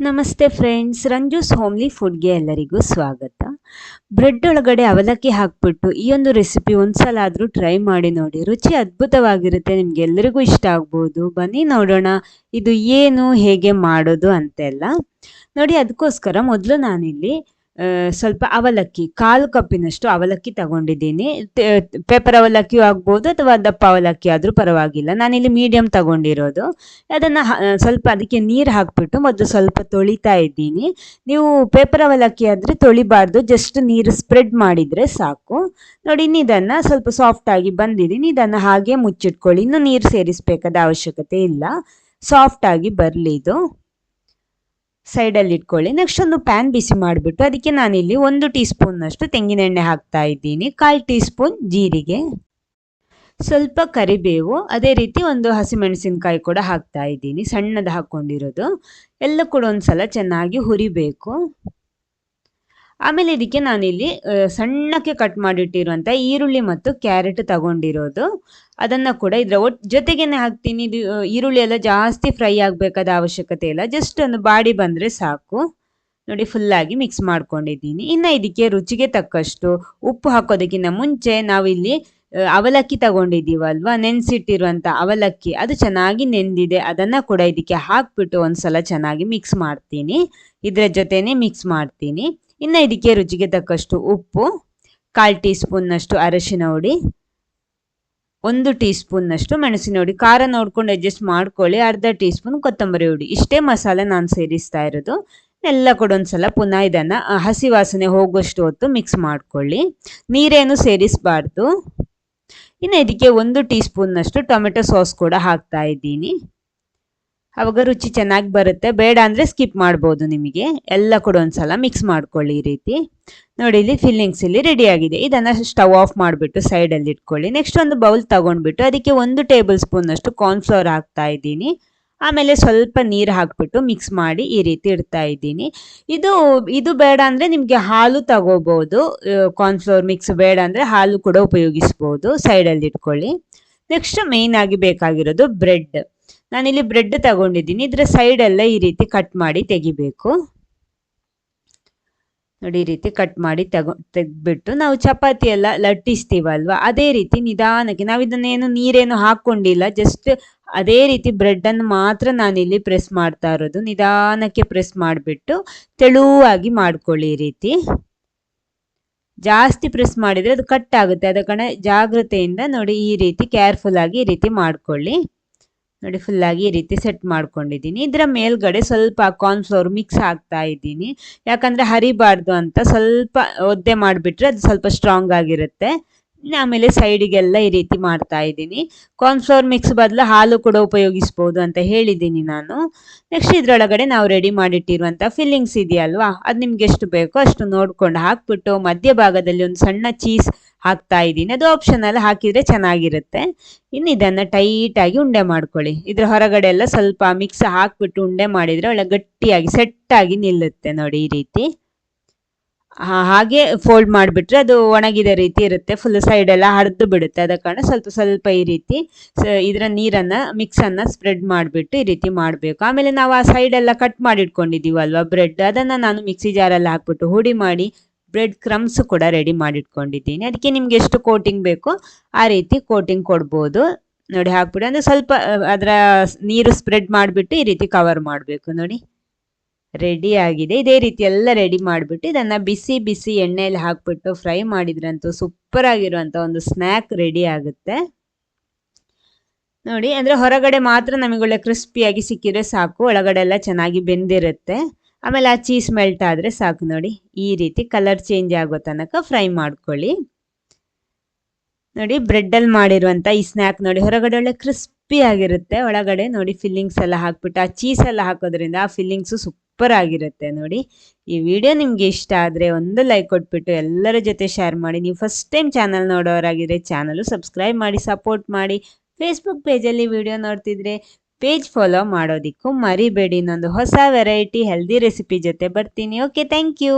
ನಮಸ್ತೆ friends ರಂಜೂಸ್ homely ಫುಡ್ಗೆ ಎಲ್ಲರಿಗೂ ಸ್ವಾಗತ. ಬ್ರೆಡ್ ಒಳಗಡೆ ಅವಲಕ್ಕಿ ಹಾಕ್ಬಿಟ್ಟು ಈ ಒಂದು ರೆಸಿಪಿ ಒಂದ್ಸಲ ಆದರೂ ಟ್ರೈ ಮಾಡಿ ನೋಡಿ. ರುಚಿ ಅದ್ಭುತವಾಗಿರುತ್ತೆ, ನಿಮ್ಗೆ ಎಲ್ಲರಿಗೂ ಇಷ್ಟ ಆಗ್ಬೋದು. ಬನ್ನಿ ನೋಡೋಣ, ಇದು ಏನು, ಹೇಗೆ ಮಾಡೋದು ಅಂತೆಲ್ಲ. ನೋಡಿ, ಅದಕ್ಕೋಸ್ಕರ ಮೊದಲು ನಾನಿಲ್ಲಿ ಸ್ವಲ್ಪ ಅವಲಕ್ಕಿ, ಕಾಲು ಕಪ್ಪಿನಷ್ಟು ಅವಲಕ್ಕಿ ತಗೊಂಡಿದ್ದೀನಿ. ಪೇಪರ್ ಅವಲಕ್ಕಿಯೂ ಆಗ್ಬೋದು ಅಥವಾ ದಪ್ಪ ಅವಲಕ್ಕಿ ಆದರೂ ಪರವಾಗಿಲ್ಲ. ನಾನಿಲ್ಲಿ ಮೀಡಿಯಂ ತಗೊಂಡಿರೋದು. ಅದನ್ನು ಸ್ವಲ್ಪ ಅದಕ್ಕೆ ನೀರು ಹಾಕ್ಬಿಟ್ಟು ಮೊದಲು ಸ್ವಲ್ಪ ತೊಳಿತಾ ಇದ್ದೀನಿ. ನೀವು ಪೇಪರ್ ಅವಲಕ್ಕಿ ಆದರೆ ತೊಳಿಬಾರ್ದು. ಜಸ್ಟ್ ನೀರು ಸ್ಪ್ರೆಡ್ ಮಾಡಿದರೆ ಸಾಕು. ನೋಡಿ ಇನ್ನಿದನ್ನು ಸ್ವಲ್ಪ ಸಾಫ್ಟ್ ಆಗಿ ಬಂದಿದ್ದೀನಿ ಇದನ್ನು ಹಾಗೆ ಮುಚ್ಚಿಟ್ಕೊಳ್ಳಿ. ಇನ್ನೂ ನೀರು ಸೇರಿಸಬೇಕಾದ ಅವಶ್ಯಕತೆ ಇಲ್ಲ. ಸಾಫ್ಟ್ ಆಗಿ ಬರಲಿ ಇದು ಸೈಡಲ್ಲಿ ಇಟ್ಕೊಳ್ಳಿ. ನೆಕ್ಸ್ಟ್ ಒಂದು ಪ್ಯಾನ್ ಬಿಸಿ ಮಾಡಿಬಿಟ್ಟು ಅದಕ್ಕೆ ನಾನಿಲ್ಲಿ ಒಂದು ಟೀ ಸ್ಪೂನ್ನಷ್ಟು ತೆಂಗಿನೆಣ್ಣೆ ಹಾಕ್ತಾ ಇದ್ದೀನಿ. ಕಾಲು ಟೀ ಸ್ಪೂನ್ ಜೀರಿಗೆ. ಸ್ವಲ್ಪ ಕರಿಬೇವು, ಅದೇ ರೀತಿ ಒಂದು ಹಸಿಮೆಣಸಿನಕಾಯಿ ಕೂಡ ಹಾಕ್ತಾ ಇದ್ದೀನಿ. ಸಣ್ಣದು ಹಾಕ್ಕೊಂಡಿರೋದು. ಎಲ್ಲ ಕೂಡ ಒಂದ್ಸಲ ಚೆನ್ನಾಗಿ ಹುರಿಬೇಕು. ಆಮೇಲೆ ಇದಕ್ಕೆ ನಾನಿಲ್ಲಿ ಸಣ್ಣಕ್ಕೆ ಕಟ್ ಮಾಡಿಟ್ಟಿರುವಂಥ ಈರುಳ್ಳಿ ಮತ್ತು ಕ್ಯಾರೆಟ್ ತಗೊಂಡಿರೋದು. ಅದನ್ನು ಕೂಡ ಇದರ ಒಟ್, ಜೊತೆಗೇನೆ ಹಾಕ್ತೀನಿ. ಇದು ಈರುಳ್ಳಿ ಎಲ್ಲ ಜಾಸ್ತಿ ಫ್ರೈ ಆಗಬೇಕಾದ ಅವಶ್ಯಕತೆ ಇಲ್ಲ. ಜಸ್ಟ್ ಒಂದು ಬಾಡಿ ಬಂದರೆ ಸಾಕು. ನೋಡಿ ಫುಲ್ಲಾಗಿ ಮಿಕ್ಸ್ ಮಾಡ್ಕೊಂಡಿದ್ದೀನಿ. ಇನ್ನು ಇದಕ್ಕೆ ರುಚಿಗೆ ತಕ್ಕಷ್ಟು ಉಪ್ಪು ಹಾಕೋದಕ್ಕಿಂತ ಮುಂಚೆ ನಾವಿಲ್ಲಿ ಅವಲಕ್ಕಿ ತಗೊಂಡಿದ್ದೀವಲ್ವಾ? ನೆನೆಸಿಟ್ಟಿರುವಂಥ ಅವಲಕ್ಕಿ, ಅದು ಚೆನ್ನಾಗಿ ನೆಂದಿದೆ. ಅದನ್ನು ಕೂಡ ಇದಕ್ಕೆ ಹಾಕ್ಬಿಟ್ಟು ಒಂದ್ಸಲ ಚೆನ್ನಾಗಿ ಮಿಕ್ಸ್ ಮಾಡ್ತೀನಿ. ಇದರ ಜೊತೆನೆ ಮಿಕ್ಸ್ ಮಾಡ್ತೀನಿ. ಇನ್ನು ಇದಕ್ಕೆ ರುಚಿಗೆ ತಕ್ಕಷ್ಟು ಉಪ್ಪು, ಕಾಲು ಟೀ ಸ್ಪೂನ್ನಷ್ಟು ಅರಶಿನ ಹುಡಿ, ಒಂದು ಟೀ ಸ್ಪೂನ್ನಷ್ಟು ಮೆಣಸಿನ ಹುಡಿ. ಖಾರ ನೋಡ್ಕೊಂಡು ಅಡ್ಜಸ್ಟ್ ಮಾಡ್ಕೊಳ್ಳಿ. ಅರ್ಧ ಟೀ ಸ್ಪೂನ್ ಕೊತ್ತಂಬರಿ ಹುಡಿ. ಇಷ್ಟೇ ಮಸಾಲೆ ನಾನು ಸೇರಿಸ್ತಾ ಇರೋದು. ಎಲ್ಲ ಕೂಡ ಒಂದ್ಸಲ ಪುನಃ ಇದನ್ನು ಹಸಿ ವಾಸನೆ ಹೋಗುವಷ್ಟು ಹೊತ್ತು ಮಿಕ್ಸ್ ಮಾಡ್ಕೊಳ್ಳಿ. ನೀರೇನು ಸೇರಿಸಬಾರ್ದು. ಇನ್ನು ಇದಕ್ಕೆ ಒಂದು ಟೀ ಸ್ಪೂನ್ನಷ್ಟು ಟೊಮೆಟೊ ಸಾಸ್ ಕೂಡ ಹಾಕ್ತಾ ಇದ್ದೀನಿ. ಅವಾಗ ರುಚಿ ಚೆನ್ನಾಗಿ ಬರುತ್ತೆ. ಬೇಡ ಅಂದರೆ ಸ್ಕಿಪ್ ಮಾಡ್ಬೋದು ನಿಮಗೆ. ಎಲ್ಲ ಕೂಡ ಒಂದ್ಸಲ ಮಿಕ್ಸ್ ಮಾಡ್ಕೊಳ್ಳಿ ಈ ರೀತಿ. ನೋಡಿ, ಇಲ್ಲಿ ಫಿಲ್ಲಿಂಗ್ಸ್ ಇಲ್ಲಿ ರೆಡಿ ಇದನ್ನು ಸ್ಟವ್ ಆಫ್ ಮಾಡಿಬಿಟ್ಟು ಸೈಡಲ್ಲಿ ಇಟ್ಕೊಳ್ಳಿ. ನೆಕ್ಸ್ಟ್ ಒಂದು ಬೌಲ್ ತಗೊಂಡ್ಬಿಟ್ಟು ಅದಕ್ಕೆ ಒಂದು ಟೇಬಲ್ ಸ್ಪೂನಷ್ಟು ಕಾರ್ನ್ಫ್ಲವರ್ ಹಾಕ್ತಾ ಇದ್ದೀನಿ. ಆಮೇಲೆ ಸ್ವಲ್ಪ ನೀರು ಹಾಕ್ಬಿಟ್ಟು ಮಿಕ್ಸ್ ಮಾಡಿ ಈ ರೀತಿ ಇಡ್ತಾ ಇದ್ದೀನಿ. ಇದು ಇದು ಬೇಡ ಅಂದರೆ ನಿಮಗೆ ಹಾಲು ತಗೋಬೋದು. ಕಾರ್ನ್ಫ್ಲವರ್ ಮಿಕ್ಸ್ ಬೇಡ ಅಂದರೆ ಹಾಲು ಕೂಡ ಉಪಯೋಗಿಸ್ಬೋದು. ಸೈಡಲ್ಲಿ ಇಟ್ಕೊಳ್ಳಿ. ನೆಕ್ಸ್ಟ್ ಮೇಯ್ನ್ ಆಗಿ ಬೇಕಾಗಿರೋದು ಬ್ರೆಡ್ ನಾನಿಲ್ಲಿ ಬ್ರೆಡ್ ತಗೊಂಡಿದ್ದೀನಿ. ಇದರ ಸೈಡ್ ಎಲ್ಲ ಈ ರೀತಿ ಕಟ್ ಮಾಡಿ ತೆಗಿಬೇಕು. ನೋಡಿ, ಈ ರೀತಿ ಕಟ್ ಮಾಡಿ ತಗೊ ತೆಗ್ಬಿಟ್ಟು ನಾವು ಚಪಾತಿ ಎಲ್ಲ ಲಟ್ಟಿಸ್ತೀವಲ್ವ? ಅದೇ ರೀತಿ ನಿಧಾನಕ್ಕೆ ನಾವು ಇದನ್ನೇನು ನೀರೇನು ಹಾಕ್ಕೊಂಡಿಲ್ಲ ಜಸ್ಟ್ ಅದೇ ರೀತಿ ಬ್ರೆಡ್ಡನ್ನು ಮಾತ್ರ ನಾನಿಲ್ಲಿ ಪ್ರೆಸ್ ಮಾಡ್ತಾ ಇರೋದು. ನಿಧಾನಕ್ಕೆ ಪ್ರೆಸ್ ಮಾಡಿಬಿಟ್ಟು ತೆಳುವಾಗಿ ಮಾಡ್ಕೊಳ್ಳಿ ಈ ರೀತಿ. ಜಾಸ್ತಿ ಪ್ರೆಸ್ ಮಾಡಿದರೆ ಅದು ಕಟ್ ಆಗುತ್ತೆ. ಅದ ಕಣ, ಜಾಗ್ರತೆಯಿಂದ ನೋಡಿ ಈ ರೀತಿ ಕೇರ್ಫುಲ್ ಆಗಿ ಈ ರೀತಿ ಮಾಡ್ಕೊಳ್ಳಿ. ನೋಡಿ ಫುಲ್ಲಾಗಿ ಈ ರೀತಿ ಸೆಟ್ ಮಾಡ್ಕೊಂಡಿದ್ದೀನಿ. ಇದರ ಮೇಲ್ಗಡೆ ಸ್ವಲ್ಪ ಕಾರ್ನ್ಫ್ಲವರ್ ಮಿಕ್ಸ್ ಹಾಕ್ತಾ ಇದ್ದೀನಿ. ಯಾಕಂದರೆ ಹರಿಬಾರ್ದು ಅಂತ ಸ್ವಲ್ಪ ಒದ್ದೆ ಮಾಡಿಬಿಟ್ರೆ ಅದು ಸ್ವಲ್ಪ ಸ್ಟ್ರಾಂಗ್ ಆಗಿರುತ್ತೆ. ಆಮೇಲೆ ಸೈಡಿಗೆಲ್ಲ ಈ ರೀತಿ ಮಾಡ್ತಾ ಇದ್ದೀನಿ. ಕಾರ್ನ್ಫ್ಲವರ್ ಮಿಕ್ಸ್ ಬದಲು ಹಾಲು ಕೂಡ ಉಪಯೋಗಿಸ್ಬೋದು ಅಂತ ಹೇಳಿದ್ದೀನಿ ನಾನು. ನೆಕ್ಸ್ಟ್ ಇದರೊಳಗಡೆ ನಾವು ರೆಡಿ ಮಾಡಿಟ್ಟಿರುವಂಥ ಫಿಲ್ಲಿಂಗ್ಸ್ ಇದೆಯಲ್ವಾ? ಅದು ನಿಮ್ಗೆ ಎಷ್ಟು ಬೇಕೋ ಅಷ್ಟು ನೋಡ್ಕೊಂಡು ಹಾಕ್ಬಿಟ್ಟು ಮಧ್ಯಭಾಗದಲ್ಲಿ ಒಂದು ಸಣ್ಣ ಚೀಸ್ ಹಾಕ್ತಾ ಇದ್ದೀನಿ. ಅದು ಆಪ್ಷನಲ್ ಹಾಕಿದ್ರೆ ಚೆನ್ನಾಗಿರುತ್ತೆ. ಇನ್ನು ಇದನ್ನು ಟೈಟಾಗಿ ಉಂಡೆ ಮಾಡ್ಕೊಳ್ಳಿ. ಇದ್ರ ಹೊರಗಡೆ ಎಲ್ಲ ಸ್ವಲ್ಪ ಮಿಕ್ಸ್ ಹಾಕ್ಬಿಟ್ಟು ಉಂಡೆ ಮಾಡಿದರೆ ಒಳ್ಳೆ ಗಟ್ಟಿಯಾಗಿ ಸೆಟ್ಟಾಗಿ ನಿಲ್ಲುತ್ತೆ ನೋಡಿ ಈ ರೀತಿ. ಹಾಗೆ ಫೋಲ್ಡ್ ಮಾಡಿಬಿಟ್ರೆ ಅದು ಒಣಗಿದ ರೀತಿ ಇರುತ್ತೆ. ಫುಲ್ ಸೈಡ್ ಎಲ್ಲ ಹರಿದು ಬಿಡುತ್ತೆ. ಅದ ಕಾರಣ ಸ್ವಲ್ಪ ಸ್ವಲ್ಪ ಈ ರೀತಿ ಇದರ ನೀರನ್ನು ಮಿಕ್ಸನ್ನು ಸ್ಪ್ರೆಡ್ ಮಾಡಿಬಿಟ್ಟು ಈ ರೀತಿ ಮಾಡಬೇಕು. ಆಮೇಲೆ ನಾವು ಆ ಸೈಡ್ ಎಲ್ಲ ಕಟ್ ಮಾಡಿಟ್ಕೊಂಡಿದ್ದೀವಲ್ವ ಬ್ರೆಡ್ ಅದನ್ನು ನಾನು ಮಿಕ್ಸಿ ಜಾರಲ್ಲಿ ಹಾಕ್ಬಿಟ್ಟು ಹುಡಿ ಮಾಡಿ ಬ್ರೆಡ್ ಕ್ರಮ್ಸ್ ಕೂಡ ರೆಡಿ ಮಾಡಿಟ್ಕೊಂಡಿದ್ದೀನಿ. ಅದಕ್ಕೆ ನಿಮ್ಗೆ ಎಷ್ಟು ಕೋಟಿಂಗ್ ಬೇಕೋ ಆ ರೀತಿ ಕೋಟಿಂಗ್ ಕೊಡ್ಬೋದು. ನೋಡಿ ಹಾಕ್ಬಿಟ್ಟು ಅಂದರೆ ಸ್ವಲ್ಪ ಅದರ ನೀರು ಸ್ಪ್ರೆಡ್ ಮಾಡಿಬಿಟ್ಟು ಈ ರೀತಿ ಕವರ್ ಮಾಡಬೇಕು. ನೋಡಿ ರೆಡಿ ಆಗಿದೆ. ಇದೇ ರೀತಿ ಎಲ್ಲ ರೆಡಿ ಮಾಡಿಬಿಟ್ಟು ಇದನ್ನು ಬಿಸಿ ಬಿಸಿ ಎಣ್ಣೆಯಲ್ಲಿ ಹಾಕ್ಬಿಟ್ಟು ಫ್ರೈ ಮಾಡಿದ್ರಂತೂ ಸೂಪರ್ ಆಗಿರುವಂಥ ಒಂದು ಸ್ನ್ಯಾಕ್ ರೆಡಿ ಆಗುತ್ತೆ. ನೋಡಿ, ಅಂದರೆ ಹೊರಗಡೆ ಮಾತ್ರ ನಮಗೆ ಒಳ್ಳೆ ಕ್ರಿಸ್ಪಿಯಾಗಿ ಸಿಕ್ಕಿದ್ರೆ ಸಾಕು. ಒಳಗಡೆ ಎಲ್ಲ ಚೆನ್ನಾಗಿ ಬೆಂದಿರುತ್ತೆ. ಆಮೇಲೆ ಆ ಚೀಸ್ ಮೆಲ್ಟ್ ಆದರೆ ಸಾಕು ನೋಡಿ. ಈ ರೀತಿ ಕಲರ್ ಚೇಂಜ್ ಆಗೋ ತನಕ ಫ್ರೈ ಮಾಡ್ಕೊಳ್ಳಿ. ನೋಡಿ ಬ್ರೆಡ್ಡಲ್ಲಿ ಮಾಡಿರುವಂಥ ಈ ಸ್ನ್ಯಾಕ್ ನೋಡಿ ಹೊರಗಡೆ ಒಳ್ಳೆ ಕ್ರಿಸ್ಪಿ ಆಗಿರುತ್ತೆ. ಒಳಗಡೆ ನೋಡಿ ಫಿಲ್ಲಿಂಗ್ಸ್ ಎಲ್ಲ ಹಾಕ್ಬಿಟ್ಟು ಆ ಚೀಸ್ ಎಲ್ಲ ಹಾಕೋದ್ರಿಂದ ಆ ಫಿಲ್ಲಿಂಗ್ಸು ಸೂಪರ್ ಆಗಿರುತ್ತೆ ನೋಡಿ. ಈ ವಿಡಿಯೋ ನಿಮಗೆ ಇಷ್ಟ ಆದರೆ ಒಂದು ಲೈಕ್ ಕೊಟ್ಬಿಟ್ಟು ಎಲ್ಲರ ಜೊತೆ ಶೇರ್ ಮಾಡಿ. ನೀವು ಫಸ್ಟ್ ಟೈಮ್ ಚಾನಲ್ ನೋಡೋರಾಗಿದ್ರೆ ಚಾನಲು ಸಬ್ಸ್ಕ್ರೈಬ್ ಮಾಡಿ ಸಪೋರ್ಟ್ ಮಾಡಿ. ಫೇಸ್ಬುಕ್ ಪೇಜಲ್ಲಿ ವಿಡಿಯೋ ನೋಡ್ತಿದ್ರೆ ಪೇಜ್ ಫಾಲೋ ಮಾಡೋದಕ್ಕೂ ಮರಿಬೇಡಿ. ಇನ್ನೊಂದು ಹೊಸ ವೆರೈಟಿ ಹೆಲ್ದಿ ರೆಸಿಪಿ ಜೊತೆ ಬರ್ತೀನಿ. Okay thank you